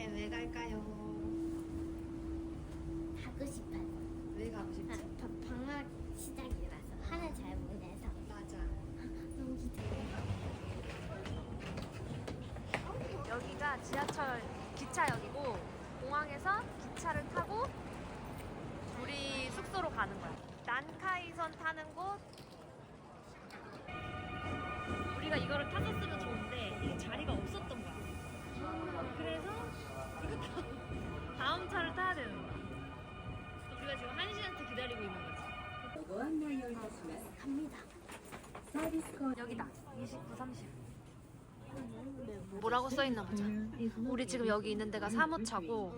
바다에 왜 갈까요? 가고 싶어요. 왜 가고 아, 싶지? 바- 방학 시작이라서 하나 잘 보내서 맞아. 너무 기대돼요. 여기가 지하철 기차역이고 공항에서 기차를 타고 우리 숙소로 가는 거야. 난카이선 타는 곳. 우리가 이거를 탔었으면 좋은데 이게 자리가 없었던 거야. 그래서 다음 차를 타야 되는 거야. 우리가 지금 한 시간째 기다리고 있는 거지. 여기다. 29, 30. 뭐라고 써 있나 보자. 우리 지금 여기 있는 데가 사무차고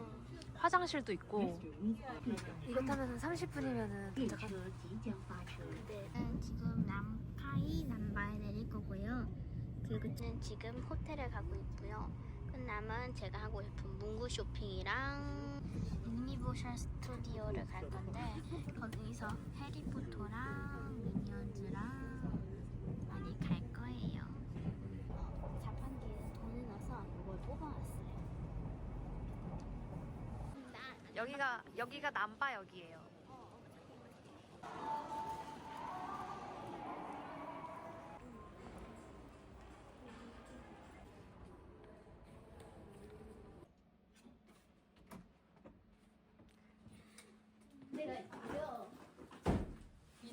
화장실도 있고. 이거 타면 30분이면은 도착할 근데 음, 지금 남카이 남바에 내릴 거고요. 그리고 저는 지금 호텔에 가고 있고요. 끝나면 제가 하고 싶은 문구 쇼핑이랑 유니버셜 스튜디오를 갈 건데 거기서 해리포터랑 미니언즈랑 많이 갈 거예요. 자판기에 돈을 넣어서 이걸 뽑아왔어요. 나 여기가 여기가 남바 역이에요.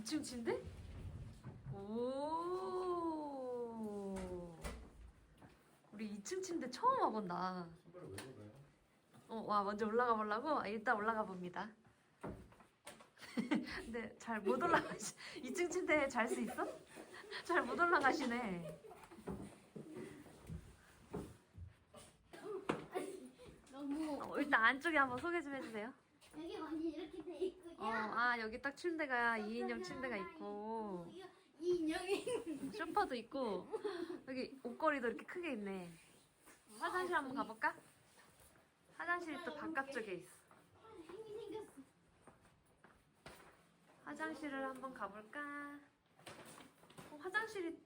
2층 침대? 오. 우리 2층 침대 처음 와본다. 어, 와 먼저 올라가 보려고 아, 일단 올라가 봅니다. 근데 잘 못 올라가시. 2층 침대에 잘 수 있어? 잘 못 올라가시네. 너무 어, 일단 안쪽에 한번 소개 좀 해주세요. 여기 완전 이렇게. 어, 아 여기 딱 침대가 2인용 침대가 있고 이 인형이 쇼파도 있고 여기 옷걸이도 이렇게 크게 있네. 화장실 한번 가볼까? 화장실이 또 바깥쪽에 있어. 힘이 생겼어. 화장실을 한번 가볼까? 어, 화장실이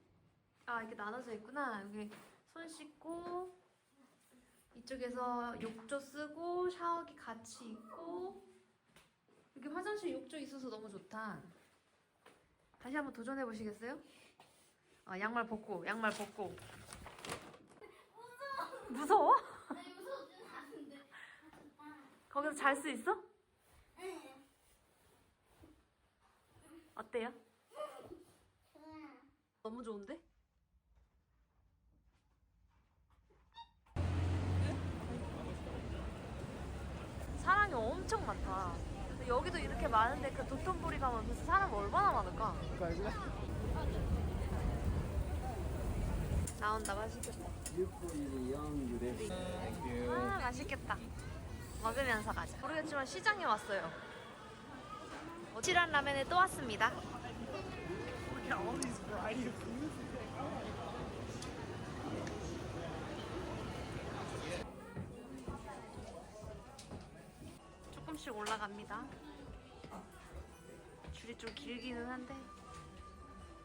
아 이렇게 나눠져 있구나. 여기 손 씻고 이쪽에서 욕조 쓰고 샤워기 같이 있고 여기 화장실 욕조 있어서 너무 좋다. 다시 한번 도전해 보시겠어요? 아 양말 벗고 양말 벗고 무서워? 무서워지는 않은데. 거기서 잘 수 있어? 어때요? 너무 좋은데? 사람이 엄청 많다. 근데 여기도 이렇게 많은데 그 도톤보리 가면 도대체 사람 얼마나 많을까? 나온다 맛있겠다. 아 맛있겠다. 먹으면서 가자. 모르겠지만 시장에 왔어요. 오치란 라면에 또 왔습니다. 조금씩 올라갑니다. 줄이 좀 길기는 한데.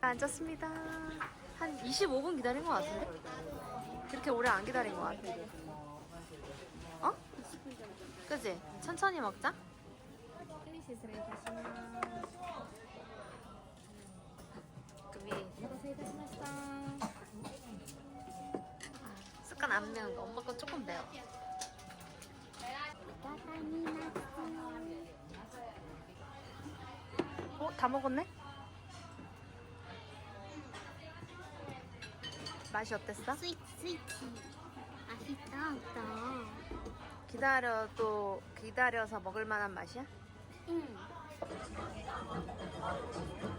앉았습니다. 한 25분 기다린 것 같은데? 그렇게 오래 안 기다린 것 같아. 어? 그지? 천천히 먹자. 그 위에 습관 안 매운 거. 엄마 거 조금 매워. 어? 다 먹었네? 맛이 어땠어? 스위트 스위트. 맛있다. 없다. 기다려 또 기다려서 먹을 만한 맛이야? 응.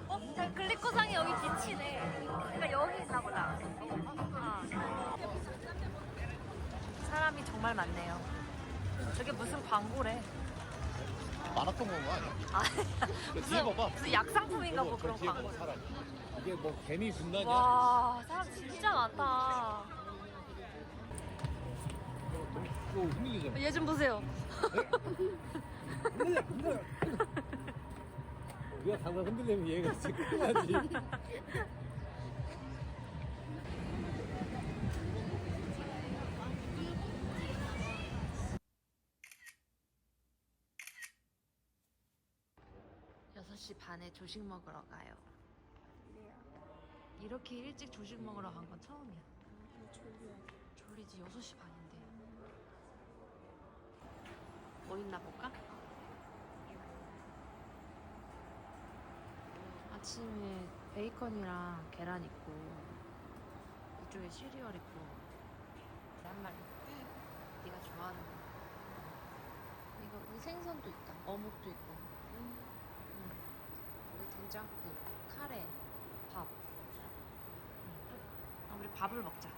어? 저 글리코상이 여기 비치네. 그러니까 여기 있나 보다. 어. 사람이 정말 많네요. 저게 무슨 광고래? 많았던 건가 아니야? 아, 그 뒤에 봐봐. 무슨 약상품인가 뭐저 그런 광고. 사람. 이게 뭐 개미 분단이야? 와 사람 진짜 많다. 어, 예좀 보세요. 네? 우리가 당장 흔들리면 얘가 지금 하지. 6시 반에 조식 먹으러 가요. 이렇게 일찍 조식 먹으러 간 건 처음이야. 졸리지 6시 반인데. 뭐 있나 볼까? 아침에 베이컨이랑 계란 있고 이쪽에 시리얼 있고 한 마리. 네가 좋아하는 거. 이거 이 생선도 있다. 어묵도 있고. 음. 여기 된장국, 카레, 밥. 음. 아, 우리 밥을 먹자.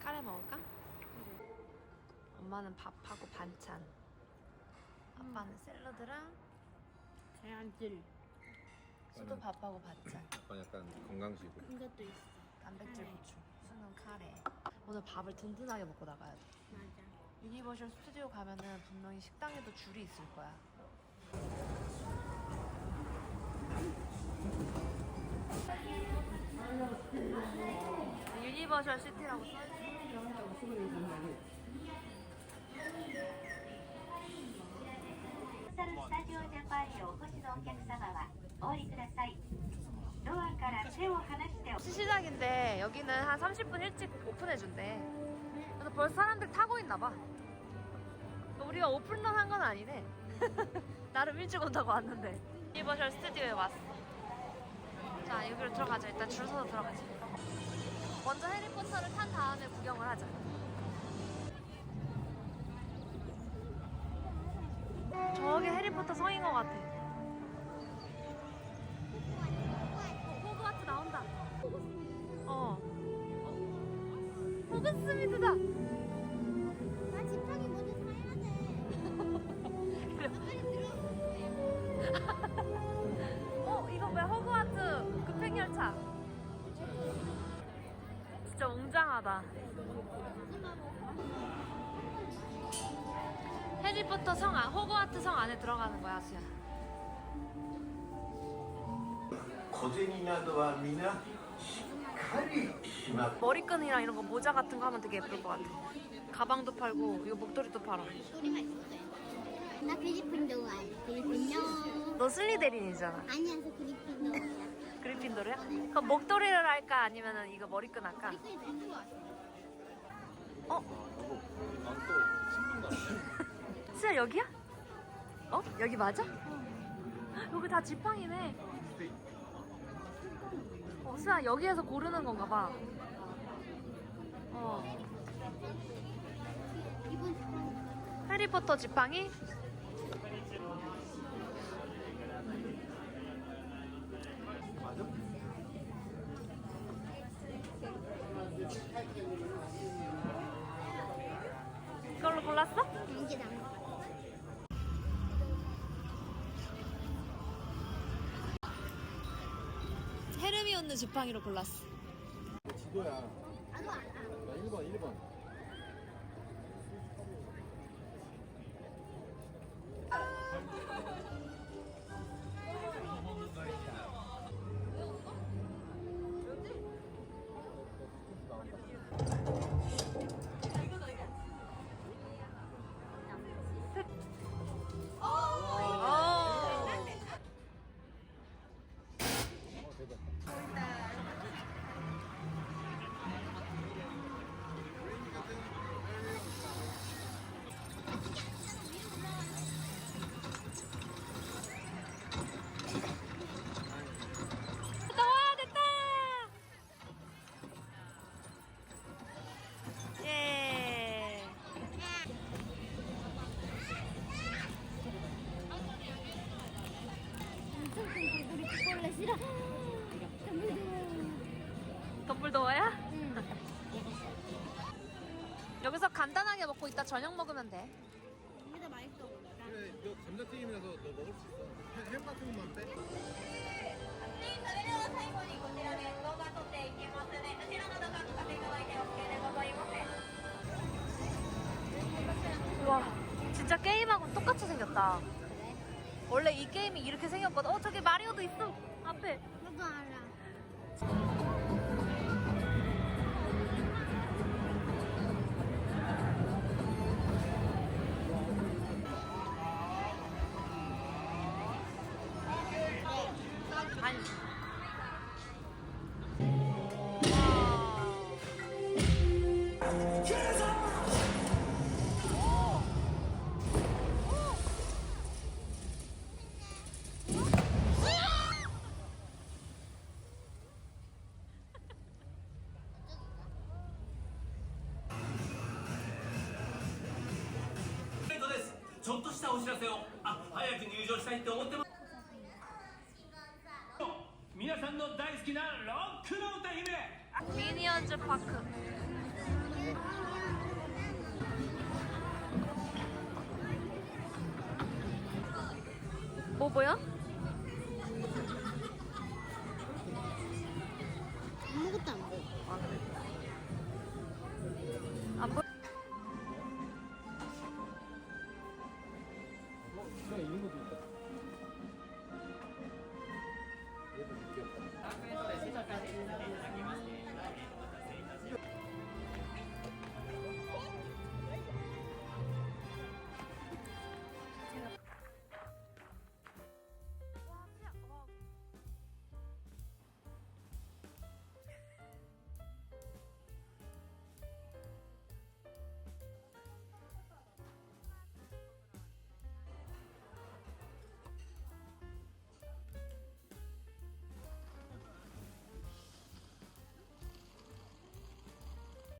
카레 먹을까? 엄마는 밥하고 반찬. 아빠는 샐러드랑 계란들 수도 밥하고 반찬. 약간 약간 건강식으로. 이것도 있어. 단백질 보충. 수는 카레. 오늘 밥을 든든하게 먹고 나가야 돼. 맞아. 유니버셜 스튜디오 가면은 분명히 식당에도 줄이 있을 거야. 유니버셜 시티라고 써 있어. サルスタジオジャパンへお越しのお客様はお降りくださいドアから手を離してお 시시작인데 여기는 한 30분 일찍 오픈해준대. 그래서 벌써 사람들 타고 있나 봐. 우리가 오픈런 한 건 아니네. 나름 일찍 온다고 왔는데. 유니버셜 스튜디오에 왔어. 자, 여기로 들어가자. 일단 줄 서서 들어가자. 먼저 해리포터를 탄 다음에 구경을 하자. 저게 해리포터 성인 것 같아. 호그와트 나온다. 어. 어. 호그스미드다. 웅장하다. 해리포터 성 안, 호그와트 성 안에 들어가는 거야, 수야. 小銭などは皆しっかりしまって 머리끈이랑 이런 거 모자 같은 거 하면 되게 예쁠 것 같아. 가방도 팔고, 이거 목도리도 팔아. 소리가 있어요. 나 그리핀도 알아. 그리핀도. 너 슬리데린이잖아. 아니야, 저 그리핀도야. 그리핀도르야? 그럼 목도리를 할까? 아니면 이거 머리끈 할까? 어? 여보, 난또 수야 여기야? 어? 여기 맞아? 여기 다 지팡이네. 어, 수야 여기에서 고르는 건가 봐. 어. 해리포터 지팡이? 골랐어? 이게 나은 것 같아. 헤르미온느 지팡이로 골랐어. 지도야. 간단하게 먹고 이따 저녁 먹으면 돼. 이게 더 맛있어. 그래, 너 감자튀김이라서 너 먹을 수 있어. 햄, 같은 것만 빼. 와, 진짜 게임하고 똑같이 생겼다. 원래 이 게임이 이렇게 생겼거든. 어, 저기 마리오도 있어. 앞에. 그거 알아. したお知らせをあ早く入場したいって思ってます皆さんの大好きなロックの歌姫 미니언즈 파크. 뭐 보여?